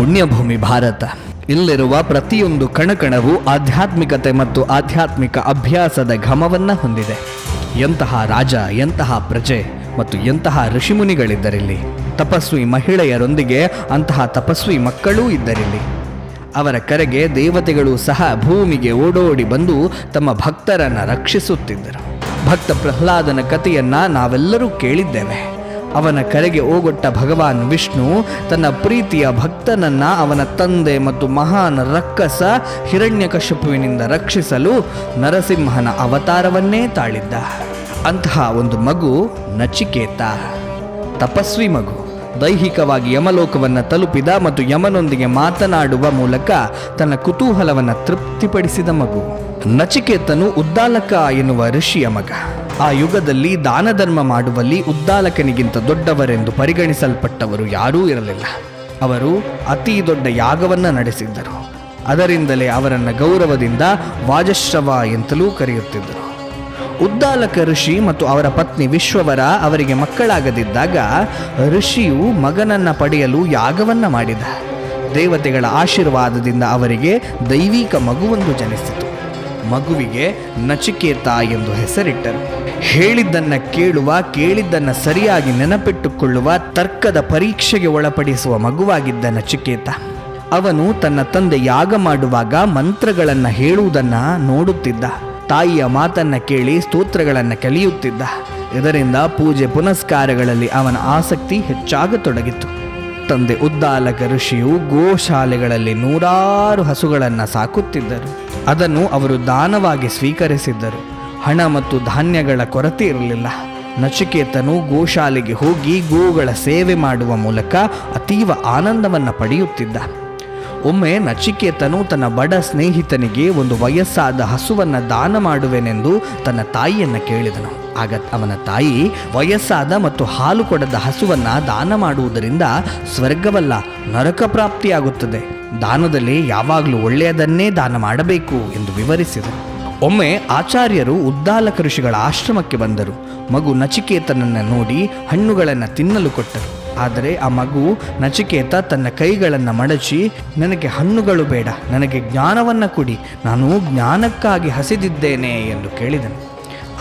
ಪುಣ್ಯಭೂಮಿ ಭಾರತ. ಇಲ್ಲಿರುವ ಪ್ರತಿಯೊಂದು ಕಣಕಣವು ಆಧ್ಯಾತ್ಮಿಕತೆ ಮತ್ತು ಆಧ್ಯಾತ್ಮಿಕ ಅಭ್ಯಾಸದ ಘಮವನ್ನು ಹೊಂದಿದೆ. ಎಂತಹ ರಾಜ, ಎಂತಹ ಪ್ರಜೆ ಮತ್ತು ಎಂತಹ ಋಷಿಮುನಿಗಳಿದ್ದರಿಲ್ಲಿ? ತಪಸ್ವಿ ಮಹಿಳೆಯರೊಂದಿಗೆ ಅಂತಹ ತಪಸ್ವಿ ಮಕ್ಕಳೂ ಇದ್ದರಿಲ್ಲಿ? ಅವರ ಕರೆಗೆ ದೇವತೆಗಳು ಸಹ ಭೂಮಿಗೆ ಓಡೋಡಿ ಬಂದು ತಮ್ಮ ಭಕ್ತರನ್ನು ರಕ್ಷಿಸುತ್ತಿದ್ದರು. ಭಕ್ತ ಪ್ರಹ್ಲಾದನ ಕಥೆಯನ್ನ ನಾವೆಲ್ಲರೂ ಕೇಳಿದ್ದೇವೆ. ಅವನ ಕರೆಗೆ ಓಗೊಟ್ಟ ಭಗವಾನ್ ವಿಷ್ಣು ತನ್ನ ಪ್ರೀತಿಯ ಭಕ್ತನನ್ನ ಅವನ ತಂದೆ ಮತ್ತು ಮಹಾನ್ ರಕ್ಕಸ ಹಿರಣ್ಯಕಶಪುವಿನಿಂದ ರಕ್ಷಿಸಲು ನರಸಿಂಹನ ಅವತಾರವನ್ನೇ ತಾಳಿದ್ದ. ಅಂತಹ ಒಂದು ಮಗು ನಚಿಕೇತ. ತಪಸ್ವಿ ಮಗು. ದೈಹಿಕವಾಗಿ ಯಮಲೋಕವನ್ನು ತಲುಪಿದ ಮತ್ತು ಯಮನೊಂದಿಗೆ ಮಾತನಾಡುವ ಮೂಲಕ ತನ್ನ ಕುತೂಹಲವನ್ನು ತೃಪ್ತಿಪಡಿಸಿದ ಮಗು. ನಚಿಕೇತನು ಉದ್ದಾಲಕ ಎನ್ನುವ ಋಷಿಯ ಮಗ. ಆ ಯುಗದಲ್ಲಿ ದಾನ ಧರ್ಮ ಮಾಡುವಲ್ಲಿ ಉದ್ದಾಲಕನಿಗಿಂತ ದೊಡ್ಡವರೆಂದು ಪರಿಗಣಿಸಲ್ಪಟ್ಟವರು ಯಾರೂ ಇರಲಿಲ್ಲ. ಅವರು ಅತಿ ದೊಡ್ಡ ಯಾಗವನ್ನು ನಡೆಸಿದ್ದರು. ಅದರಿಂದಲೇ ಅವರನ್ನು ಗೌರವದಿಂದ ವಾಜಶ್ರವ ಎಂತಲೂ ಕರೆಯುತ್ತಿದ್ದರು. ಉದ್ದಾಲಕ ಋಷಿ ಮತ್ತು ಅವರ ಪತ್ನಿ ವಿಶ್ವವರ ಅವರಿಗೆ ಮಕ್ಕಳಾಗದಿದ್ದಾಗ ಋಷಿಯು ಮಗನನ್ನ ಪಡೆಯಲು ಯಾಗವನ್ನ ಮಾಡಿದ. ದೇವತೆಗಳ ಆಶೀರ್ವಾದದಿಂದ ಅವರಿಗೆ ದೈವಿಕ ಮಗುವೊಂದು ಜನಿಸಿತು. ಮಗುವಿಗೆ ನಚಿಕೇತ ಎಂದು ಹೆಸರಿಟ್ಟರು. ಹೇಳಿದ್ದನ್ನ ಕೇಳುವ, ಕೇಳಿದ್ದನ್ನ ಸರಿಯಾಗಿ ನೆನಪಿಟ್ಟುಕೊಳ್ಳುವ, ತರ್ಕದ ಪರೀಕ್ಷೆಗೆ ಒಳಪಡಿಸುವ ಮಗುವಾಗಿದ್ದ ನಚಿಕೇತ. ಅವನು ತನ್ನ ತಂದೆ ಯಾಗ ಮಾಡುವಾಗ ಮಂತ್ರಗಳನ್ನು ಹೇಳುವುದನ್ನ ನೋಡುತ್ತಿದ್ದ. ತಾಯಿಯ ಮಾತನ್ನ ಕೇಳಿ ಸ್ತೋತ್ರಗಳನ್ನು ಕಲಿಯುತ್ತಿದ್ದ. ಇದರಿಂದ ಪೂಜೆ ಪುನಸ್ಕಾರಗಳಲ್ಲಿ ಅವನ ಆಸಕ್ತಿ ಹೆಚ್ಚಾಗತೊಡಗಿತು. ತಂದೆ ಉದ್ದಾಲಕ ಋಷಿಯು ಗೋಶಾಲೆಗಳಲ್ಲಿ ನೂರಾರು ಹಸುಗಳನ್ನು ಸಾಕುತ್ತಿದ್ದರು. ಅದನ್ನು ಅವರು ದಾನವಾಗಿ ಸ್ವೀಕರಿಸಿದ್ದರು. ಹಣ ಮತ್ತು ಧಾನ್ಯಗಳ ಕೊರತೆ ಇರಲಿಲ್ಲ. ನಚಿಕೇತನು ಗೋಶಾಲೆಗೆ ಹೋಗಿ ಗೋಗಳ ಸೇವೆ ಮಾಡುವ ಮೂಲಕ ಅತೀವ ಆನಂದವನ್ನು ಪಡೆಯುತ್ತಿದ್ದ. ಒಮ್ಮೆ ನಚಿಕೇತನು ತನ್ನ ಬಡ ಸ್ನೇಹಿತನಿಗೆ ಒಂದು ವಯಸ್ಸಾದ ಹಸುವನ್ನು ದಾನ ಮಾಡುವೆನೆಂದು ತನ್ನ ತಾಯಿಯನ್ನು ಕೇಳಿದನು. ಆಗ ಅವನ ತಾಯಿ ವಯಸ್ಸಾದ ಮತ್ತು ಹಾಲು ಕೊಡದ ಹಸುವನ್ನ ದಾನ ಮಾಡುವುದರಿಂದ ಸ್ವರ್ಗವಲ್ಲ, ನರಕ ಪ್ರಾಪ್ತಿಯಾಗುತ್ತದೆ. ದಾನದಲ್ಲಿ ಯಾವಾಗಲೂ ಒಳ್ಳೆಯದನ್ನೇ ದಾನ ಮಾಡಬೇಕು ಎಂದು ವಿವರಿಸಿದರು. ಒಮ್ಮೆ ಆಚಾರ್ಯರು ಉದ್ದಾಲಕ ಋಷಿಗಳ ಆಶ್ರಮಕ್ಕೆ ಬಂದರು. ಮಗು ನಚಿಕೇತನನ್ನು ನೋಡಿ ಹಣ್ಣುಗಳನ್ನು ತಿನ್ನಲು ಕೊಟ್ಟರು. ಆದರೆ ಆ ಮಗು ನಚಿಕೇತ ತನ್ನ ಕೈಗಳನ್ನು ಮಡಚಿ, ನನಗೆ ಹಣ್ಣುಗಳು ಬೇಡ, ನನಗೆ ಜ್ಞಾನವನ್ನು ಕೊಡಿ, ನಾನು ಜ್ಞಾನಕ್ಕಾಗಿ ಹಸಿದಿದ್ದೇನೆ ಎಂದು ಕೇಳಿದನು.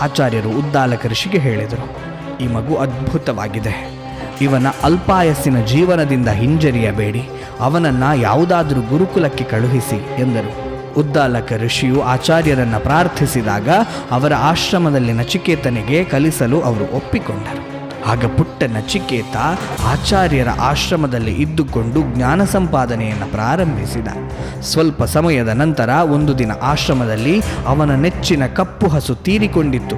ಆಚಾರ್ಯರು ಉದ್ದಾಲಕ ಋಷಿಗೆ ಹೇಳಿದರು. ಈ ಮಗು ಅದ್ಭುತವಾಗಿದೆ. ಇವನ ಅಲ್ಪಾಯಸ್ಸಿನ ಜೀವನದಿಂದ ಹಿಂಜರಿಯಬೇಡಿ. ಅವನನ್ನು ಯಾವುದಾದರೂ ಗುರುಕುಲಕ್ಕೆ ಕಳುಹಿಸಿ ಎಂದರು. ಉದ್ದಾಲಕ ಋಷಿಯು ಆಚಾರ್ಯರನ್ನು ಪ್ರಾರ್ಥಿಸಿದಾಗ ಅವರ ಆಶ್ರಮದಲ್ಲಿ ನಚಿಕೇತನಿಗೆ ಕಲಿಸಲು ಅವರು ಒಪ್ಪಿಕೊಂಡರು. ಆಗ ಪುಟ್ಟ ನಚಿಕೇತ ಆಚಾರ್ಯರ ಆಶ್ರಮದಲ್ಲಿ ಇದ್ದುಕೊಂಡು ಜ್ಞಾನ ಸಂಪಾದನೆಯನ್ನು ಪ್ರಾರಂಭಿಸಿದ. ಸ್ವಲ್ಪ ಸಮಯದ ನಂತರ ಒಂದು ದಿನ ಆಶ್ರಮದಲ್ಲಿ ಅವನ ನೆಚ್ಚಿನ ಕಪ್ಪು ಹಸು ತೀರಿಕೊಂಡಿತ್ತು.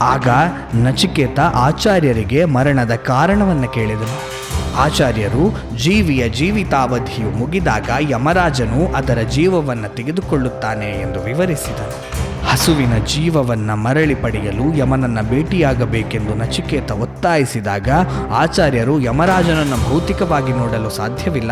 ಆಗ ನಚಿಕೇತ ಆಚಾರ್ಯರಿಗೆ ಮರಣದ ಕಾರಣವನ್ನು ಕೇಳಿದನು. ಆಚಾರ್ಯರು ಜೀವಿಯ ಜೀವಿತಾವಧಿಯು ಮುಗಿದಾಗ ಯಮರಾಜನು ಅದರ ಜೀವವನ್ನು ತೆಗೆದುಕೊಳ್ಳುತ್ತಾನೆ ಎಂದು ವಿವರಿಸಿದರು ಹಸುವಿನ ಜೀವವನ್ನು ಮರಳಿ ಪಡೆಯಲು ಯಮನನ್ನು ಭೇಟಿಯಾಗಬೇಕೆಂದು ನಚಿಕೇತ ಒತ್ತಾಯಿಸಿದಾಗ ಆಚಾರ್ಯರು ಯಮರಾಜನನ್ನು ಭೌತಿಕವಾಗಿ ನೋಡಲು ಸಾಧ್ಯವಿಲ್ಲ.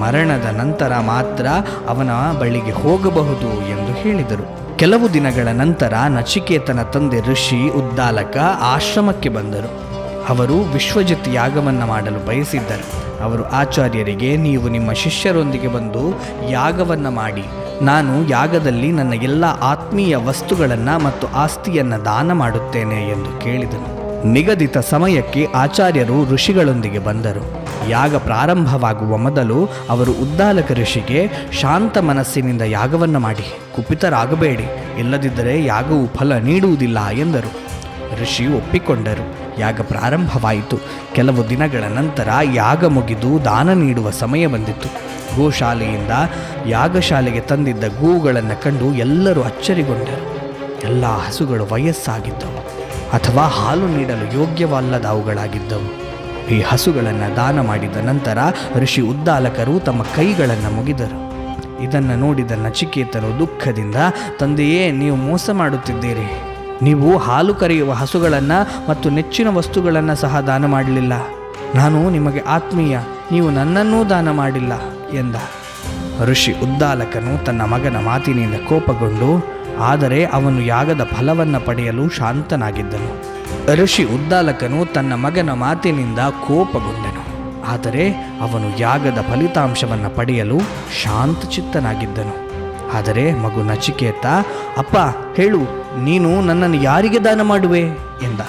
ಮರಣದ ನಂತರ ಮಾತ್ರ ಅವನ ಬಳಿಗೆ ಹೋಗಬಹುದು ಎಂದು ಹೇಳಿದರು. ಕೆಲವು ದಿನಗಳ ನಂತರ ನಚಿಕೇತನ ತಂದೆ ಋಷಿ ಉದ್ದಾಲಕ ಆಶ್ರಮಕ್ಕೆ ಬಂದರು. ಅವರು ವಿಶ್ವಜಿತ್ ಯಾಗವನ್ನು ಮಾಡಲು ಬಯಸಿದ್ದರು. ಅವರು ಆಚಾರ್ಯರಿಗೆ, ನೀವು ನಿಮ್ಮ ಶಿಷ್ಯರೊಂದಿಗೆ ಬಂದು ಯಾಗವನ್ನು ಮಾಡಿ. ನಾನು ಯಾಗದಲ್ಲಿ ನನ್ನ ಎಲ್ಲ ಆತ್ಮೀಯ ವಸ್ತುಗಳನ್ನು ಮತ್ತು ಆಸ್ತಿಯನ್ನು ದಾನ ಮಾಡುತ್ತೇನೆ ಎಂದು ಕೇಳಿದನು. ನಿಗದಿತ ಸಮಯಕ್ಕೆ ಆಚಾರ್ಯರು ಋಷಿಗಳೊಂದಿಗೆ ಬಂದರು. ಯಾಗ ಪ್ರಾರಂಭವಾಗುವ ಮೊದಲು ಅವರು ಉದ್ದಾಲಕ ಋಷಿಗೆ, ಶಾಂತ ಮನಸ್ಸಿನಿಂದ ಯಾಗವನ್ನು ಮಾಡಿ. ಕುಪಿತರಾಗಬೇಡಿ. ಇಲ್ಲದಿದ್ದರೆ ಯಾಗವು ಫಲ ನೀಡುವುದಿಲ್ಲ ಎಂದರು. ಋಷಿ ಒಪ್ಪಿಕೊಂಡರು. ಯಾಗ ಪ್ರಾರಂಭವಾಯಿತು. ಕೆಲವು ದಿನಗಳ ನಂತರ ಯಾಗ ಮುಗಿದು ದಾನ ನೀಡುವ ಸಮಯ ಬಂದಿತ್ತು ಗೋಶಾಲೆಯಿಂದ ಯಾಗಶಾಲೆಗೆ ತಂದಿದ್ದ ಗೋವುಗಳನ್ನು ಕಂಡು ಎಲ್ಲರೂ ಅಚ್ಚರಿಗೊಂಡರು. ಎಲ್ಲ ಹಸುಗಳು ವಯಸ್ಸಾಗಿದ್ದವು ಅಥವಾ ಹಾಲು ನೀಡಲು ಯೋಗ್ಯವಲ್ಲದ ಅವುಗಳಾಗಿದ್ದವು ಈ ಹಸುಗಳನ್ನು ದಾನ ಮಾಡಿದ ನಂತರ ಋಷಿ ಉದ್ದಾಲಕರು ತಮ್ಮ ಕೈಗಳನ್ನು ಮುಗಿದರು. ಇದನ್ನು ನೋಡಿದ ನಚಿಕೇತನು ದುಃಖದಿಂದ, ತಂದೆಯೇ, ನೀವು ಮೋಸ ಮಾಡುತ್ತಿದ್ದೀರಿ. ನೀವು ಹಾಲು ಕರೆಯುವ ಹಸುಗಳನ್ನು ಮತ್ತು ನೆಚ್ಚಿನ ವಸ್ತುಗಳನ್ನು ಸಹ ದಾನ ಮಾಡಲಿಲ್ಲ. ನಾನು ನಿಮಗೆ ಆತ್ಮೀಯ, ನೀವು ನನ್ನನ್ನೂ ದಾನ ಮಾಡಿಲ್ಲ ಎಂದ. ಋಷಿ ಉದ್ದಾಲಕನು ತನ್ನ ಮಗನ ಮಾತಿನಿಂದ ಕೋಪಗೊಂಡು, ಆದರೆ ಅವನು ಯಾಗದ ಫಲವನ್ನು ಪಡೆಯಲು ಶಾಂತನಾಗಿದ್ದನು. ಋಷಿ ಉದ್ದಾಲಕನು ತನ್ನ ಮಗನ ಮಾತಿನಿಂದ ಕೋಪಗೊಂಡನು, ಆದರೆ ಅವನು ಯಾಗದ ಫಲಿತಾಂಶವನ್ನು ಪಡೆಯಲು ಶಾಂತಚಿತ್ತನಾಗಿದ್ದನು. ಆದರೆ ಮಗು ನಚಿಕೇತ ಅಪ್ಪ ಹೇಳು ನೀನು ನನ್ನನ್ನು ಯಾರಿಗೆ ದಾನ ಮಾಡುವೆ? ಎಂದ.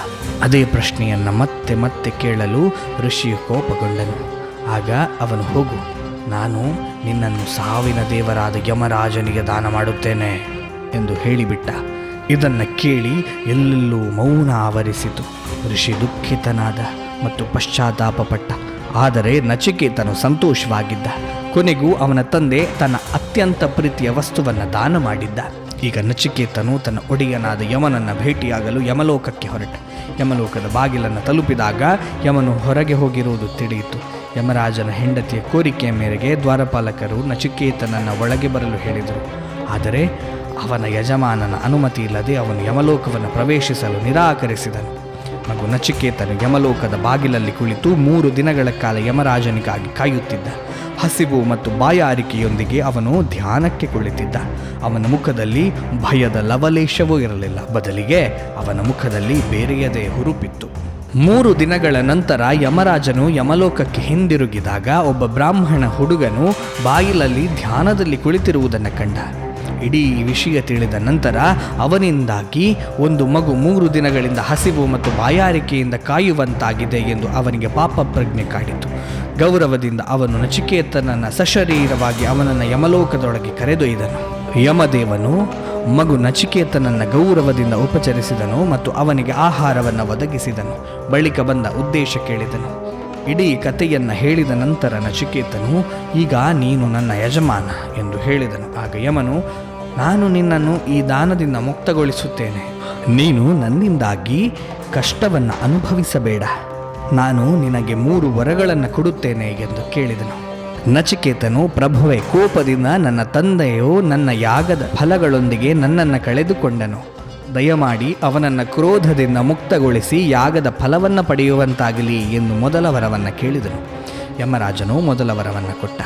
ಅದೇ ಪ್ರಶ್ನೆಯನ್ನು ಮತ್ತೆ ಮತ್ತೆ ಕೇಳಲು ಋಷಿಯು ಕೋಪಗೊಂಡನು. ಆಗ ಅವನು, ಹೋಗು, ನಾನು ನಿನ್ನನ್ನು ಸಾವಿನ ದೇವರಾದ ಯಮರಾಜನಿಗೆ ದಾನ ಮಾಡುತ್ತೇನೆ ಎಂದು ಹೇಳಿಬಿಟ್ಟ. ಇದನ್ನು ಕೇಳಿ ಎಲ್ಲೆಲ್ಲೂ ಮೌನ ಆವರಿಸಿತು. ಋಷಿ ದುಃಖಿತನಾದ ಮತ್ತು ಪಶ್ಚಾತ್ತಾಪಪಟ್ಟ. ಆದರೆ ನಚಿಕೇತನು ಸಂತೋಷವಾಗಿದ್ದ. ಕೊನೆಗೂ ಅವನ ತಂದೆ ತನ್ನ ಅತ್ಯಂತ ಪ್ರೀತಿಯ ವಸ್ತುವನ್ನು ದಾನ ಮಾಡಿದ್ದ. ಈಗ ನಚಿಕೇತನು ತನ್ನ ಒಡೆಯನಾದ ಯಮನನ್ನು ಭೇಟಿಯಾಗಲು ಯಮಲೋಕಕ್ಕೆ ಹೊರಟ. ಯಮಲೋಕದ ಬಾಗಿಲನ್ನು ತಲುಪಿದಾಗ ಯಮನು ಹೊರಗೆ ಹೋಗಿರುವುದು ತಿಳಿಯಿತು. ಯಮರಾಜನ ಹೆಂಡತಿಯ ಕೋರಿಕೆಯ ಮೇರೆಗೆ ದ್ವಾರಪಾಲಕರು ನಚಿಕೇತನನ್ನು ಒಳಗೆ ಬರಲು ಹೇಳಿದರು. ಆದರೆ ಅವನ ಯಜಮಾನನ ಅನುಮತಿ ಇಲ್ಲದೆ ಅವನು ಯಮಲೋಕವನ್ನು ಪ್ರವೇಶಿಸಲು ನಿರಾಕರಿಸಿದನು. ಮಗು ನಚಿಕೇತನು ಯಮಲೋಕದ ಬಾಗಿಲಲ್ಲಿ ಕುಳಿತು ಮೂರು ದಿನಗಳ ಕಾಲ ಯಮರಾಜನಿಗಾಗಿ ಕಾಯುತ್ತಿದ್ದ. ಹಸಿವು ಮತ್ತು ಬಾಯಾರಿಕೆಯೊಂದಿಗೆ ಅವನು ಧ್ಯಾನಕ್ಕೆ ಕುಳಿತಿದ್ದ. ಅವನ ಮುಖದಲ್ಲಿ ಭಯದ ಲವಲೇಶವೂ ಇರಲಿಲ್ಲ. ಬದಲಿಗೆ ಅವನ ಮುಖದಲ್ಲಿ ಬೇರೆಯದೇ ಹುರುಪಿತ್ತು. ಮೂರು ದಿನಗಳ ನಂತರ ಯಮರಾಜನು ಯಮಲೋಕಕ್ಕೆ ಹಿಂದಿರುಗಿದಾಗ ಒಬ್ಬ ಬ್ರಾಹ್ಮಣ ಹುಡುಗನು ಬಾಗಿಲಲ್ಲಿ ಧ್ಯಾನದಲ್ಲಿ ಕುಳಿತಿರುವುದನ್ನು ಕಂಡ. ಇಡೀ ವಿಷಯ ತಿಳಿದ ನಂತರ ಅವನಿಂದಾಗಿ ಒಂದು ಮಗು ಮೂರು ದಿನಗಳಿಂದ ಹಸಿವು ಮತ್ತು ಬಾಯಾರಿಕೆಯಿಂದ ಕಾಯುವಂತಾಗಿದೆ ಎಂದು ಅವನಿಗೆ ಪಾಪ ಪ್ರಜ್ಞೆ ಕಾಡಿತು. ಗೌರವದಿಂದ ಅವನು ನಚಿಕೇತನನ್ನು ಸಶರೀರವಾಗಿ ಅವನನ್ನು ಯಮಲೋಕದೊಳಗೆ ಕರೆದೊಯ್ದನು. ಯಮದೇವನು ಮಗು ನಚಿಕೇತನನ್ನು ಗೌರವದಿಂದ ಉಪಚರಿಸಿದನು ಮತ್ತು ಅವನಿಗೆ ಆಹಾರವನ್ನು ಒದಗಿಸಿದನು. ಬಳಿಕ ಬಂದ ಉದ್ದೇಶ ಕೇಳಿದನು. ಇಡೀ ಕಥೆಯನ್ನು ಹೇಳಿದ ನಂತರ ನಚಿಕೇತನು ಈಗ ನೀನು ನನ್ನ ಯಜಮಾನ ಎಂದು ಹೇಳಿದನು. ಆಗ ಯಮನು, ನಾನು ನಿನ್ನನ್ನು ಈ ದಾನದಿಂದ ಮುಕ್ತಗೊಳಿಸುತ್ತೇನೆ. ನೀನು ನನ್ನಿಂದಾಗಿ ಕಷ್ಟವನ್ನು ಅನುಭವಿಸಬೇಡ. ನಾನು ನಿನಗೆ ಮೂರು ವರಗಳನ್ನು ಕೊಡುತ್ತೇನೆ ಎಂದು ಕೇಳಿದನು. ನಚಿಕೇತನು, ಪ್ರಭುವೆ, ಕೋಪದಿಂದ ನನ್ನ ತಂದೆಯು ನನ್ನ ಯಾಗದ ಫಲಗಳೊಂದಿಗೆ ನನ್ನನ್ನು ಕಳೆದುಕೊಂಡನು. ದಯಮಾಡಿ ಅವನನ್ನು ಕ್ರೋಧದಿಂದ ಮುಕ್ತಗೊಳಿಸಿ ಯಾಗದ ಫಲವನ್ನು ಪಡೆಯುವಂತಾಗಲಿ ಎಂದು ಮೊದಲ ವರವನ್ನು ಕೇಳಿದನು. ಯಮರಾಜನು ಮೊದಲ ವರವನ್ನು ಕೊಟ್ಟ.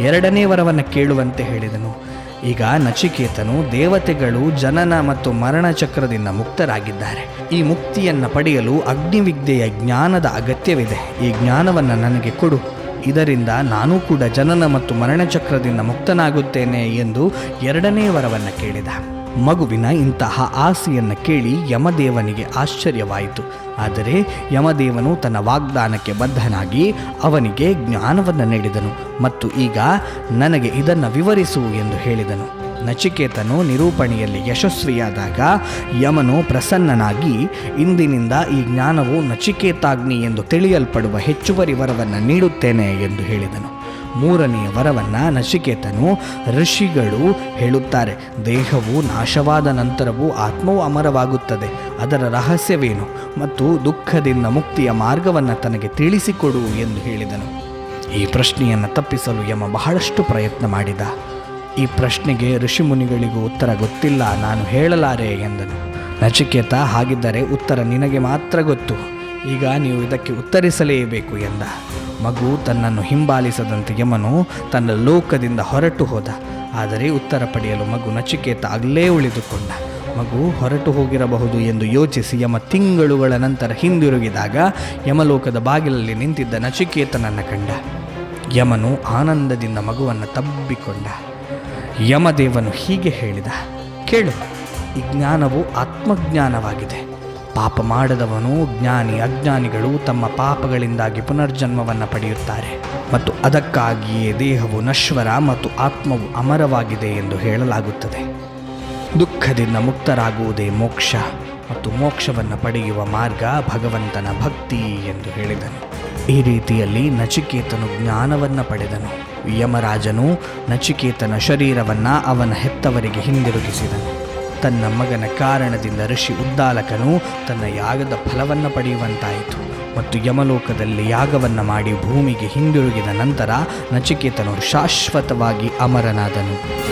ಎರಡನೇ ವರವನ್ನು ಕೇಳುವಂತೆ ಹೇಳಿದನು. ಈಗ ನಚಿಕೇತನು ದೇವತೆಗಳು ಜನನ ಮತ್ತು ಮರಣ ಚಕ್ರದಿಂದ ಮುಕ್ತರಾಗಿದ್ದಾರೆ. ಈ ಮುಕ್ತಿಯನ್ನು ಪಡೆಯಲು ಅಗ್ನಿವಿದ್ಯೆಯ ಜ್ಞಾನದ ಅಗತ್ಯವಿದೆ. ಈ ಜ್ಞಾನವನ್ನು ನನಗೆ ಕೊಡು. ಇದರಿಂದ ನಾನು ಕೂಡ ಜನನ ಮತ್ತು ಮರಣ ಚಕ್ರದಿಂದ ಮುಕ್ತನಾಗುತ್ತೇನೆ ಎಂದು ಎರಡನೇ ವರವನ್ನು ಕೇಳಿದ. ಮಗುವಿನ ಇಂತಹ ಆಸೆಯನ್ನು ಕೇಳಿ ಯಮದೇವನಿಗೆ ಆಶ್ಚರ್ಯವಾಯಿತು. ಆದರೆ ಯಮದೇವನು ತನ್ನ ವಾಗ್ದಾನಕ್ಕೆ ಬದ್ಧನಾಗಿ ಅವನಿಗೆ ಜ್ಞಾನವನ್ನು ನೀಡಿದನು ಮತ್ತು ಈಗ ನನಗೆ ಇದನ್ನು ವಿವರಿಸು ಎಂದು ಹೇಳಿದನು. ನಚಿಕೇತನು ನಿರೂಪಣೆಯಲ್ಲಿ ಯಶಸ್ವಿಯಾದಾಗ ಯಮನು ಪ್ರಸನ್ನನಾಗಿ ಇಂದಿನಿಂದ ಈ ಜ್ಞಾನವು ನಚಿಕೇತಾಗ್ನಿ ಎಂದು ತಿಳಿಯಲ್ಪಡುವ ಹೆಚ್ಚುವರಿ ವರವನ್ನು ನೀಡುತ್ತೇನೆ ಎಂದು ಹೇಳಿದನು. ಮೂರನೆಯ ವರವನ್ನು ನಶಿಕೇತನು ಋಷಿಗಳು ಹೇಳುತ್ತಾರೆ. ದೇಹವು ನಾಶವಾದ ನಂತರವೂ ಆತ್ಮವು ಅಮರವಾಗುತ್ತದೆ. ಅದರ ರಹಸ್ಯವೇನು? ಮತ್ತು ದುಃಖದಿಂದ ಮುಕ್ತಿಯ ಮಾರ್ಗವನ್ನು ತನಗೆ ತಿಳಿಸಿಕೊಡು ಎಂದು ಹೇಳಿದನು. ಈ ಪ್ರಶ್ನೆಯನ್ನು ತಪ್ಪಿಸಲು ಯಮ ಬಹಳಷ್ಟು ಪ್ರಯತ್ನ ಮಾಡಿದ. ಈ ಪ್ರಶ್ನೆಗೆ ಋಷಿಮುನಿಗಳಿಗೂ ಉತ್ತರ ಗೊತ್ತಿಲ್ಲ, ನಾನು ಹೇಳಲಾರೆ ಎಂದನು. ನಚಿಕೇತ, ಹಾಗಿದ್ದರೆ ಉತ್ತರ ನಿನಗೆ ಮಾತ್ರ ಗೊತ್ತು. ಈಗ ನೀವು ಇದಕ್ಕೆ ಉತ್ತರಿಸಲೇಬೇಕು ಎಂದ. ಮಗು ತನ್ನನ್ನು ಹಿಂಬಾಲಿಸದಂತೆ ಯಮನು ತನ್ನ ಲೋಕದಿಂದ ಹೊರಟು ಹೋದ. ಆದರೆ ಉತ್ತರ ಪಡೆಯಲು ಮಗು ನಚಿಕೇತ ಅಲ್ಲೇ ಉಳಿದುಕೊಂಡ. ಮಗು ಹೊರಟು ಹೋಗಿರಬಹುದು ಎಂದು ಯೋಚಿಸಿ ಯಮ ತಿಂಗಳುಗಳ ನಂತರ ಹಿಂದಿರುಗಿದಾಗ ಯಮಲೋಕದ ಬಾಗಿಲಲ್ಲಿ ನಿಂತಿದ್ದ ನಚಿಕೇತನನ್ನು ಕಂಡ. ಯಮನು ಆನಂದದಿಂದ ಮಗುವನ್ನು ತಬ್ಬಿಕೊಂಡ. ಯಮದೇವನು ಹೀಗೆ ಹೇಳಿದ. ಕೇಳು, ಈ ಜ್ಞಾನವು ಆತ್ಮಜ್ಞಾನವಾಗಿದೆ. ಪಾಪ ಮಾಡದವನು ಜ್ಞಾನಿ, ಅಜ್ಞಾನಿಗಳು ತಮ್ಮ ಪಾಪಗಳಿಂದಾಗಿ ಪುನರ್ಜನ್ಮವನ್ನು ಪಡೆಯುತ್ತಾರೆ. ಮತ್ತು ಅದಕ್ಕಾಗಿಯೇ ದೇಹವು ನಶ್ವರ ಮತ್ತು ಆತ್ಮವು ಅಮರವಾಗಿದೆ ಎಂದು ಹೇಳಲಾಗುತ್ತದೆ. ದುಃಖದಿಂದ ಮುಕ್ತರಾಗುವುದೇ ಮೋಕ್ಷ ಮತ್ತು ಮೋಕ್ಷವನ್ನು ಪಡೆಯುವ ಮಾರ್ಗ ಭಗವಂತನ ಭಕ್ತಿ ಎಂದು ಹೇಳಿದನು. ಈ ರೀತಿಯಲ್ಲಿ ನಚಿಕೇತನು ಜ್ಞಾನವನ್ನು ಪಡೆದನು. ಯಮರಾಜನು ನಚಿಕೇತನ ಶರೀರವನ್ನು ಅವನ ಹೆತ್ತವರಿಗೆ ಹಿಂದಿರುಗಿಸಿದನು. ತನ್ನ ಮಗನ ಕಾರಣದಿಂದ ಋಷಿ ಉದ್ದಾಲಕನು ತನ್ನ ಯಾಗದ ಫಲವನ್ನು ಪಡೆಯುವಂತಾಯಿತು. ಮತ್ತು ಯಮಲೋಕದಲ್ಲಿ ಯಾಗವನ್ನು ಮಾಡಿ ಭೂಮಿಗೆ ಹಿಂದಿರುಗಿದ ನಂತರ ನಚಿಕೇತನು ಶಾಶ್ವತವಾಗಿ ಅಮರನಾದನು.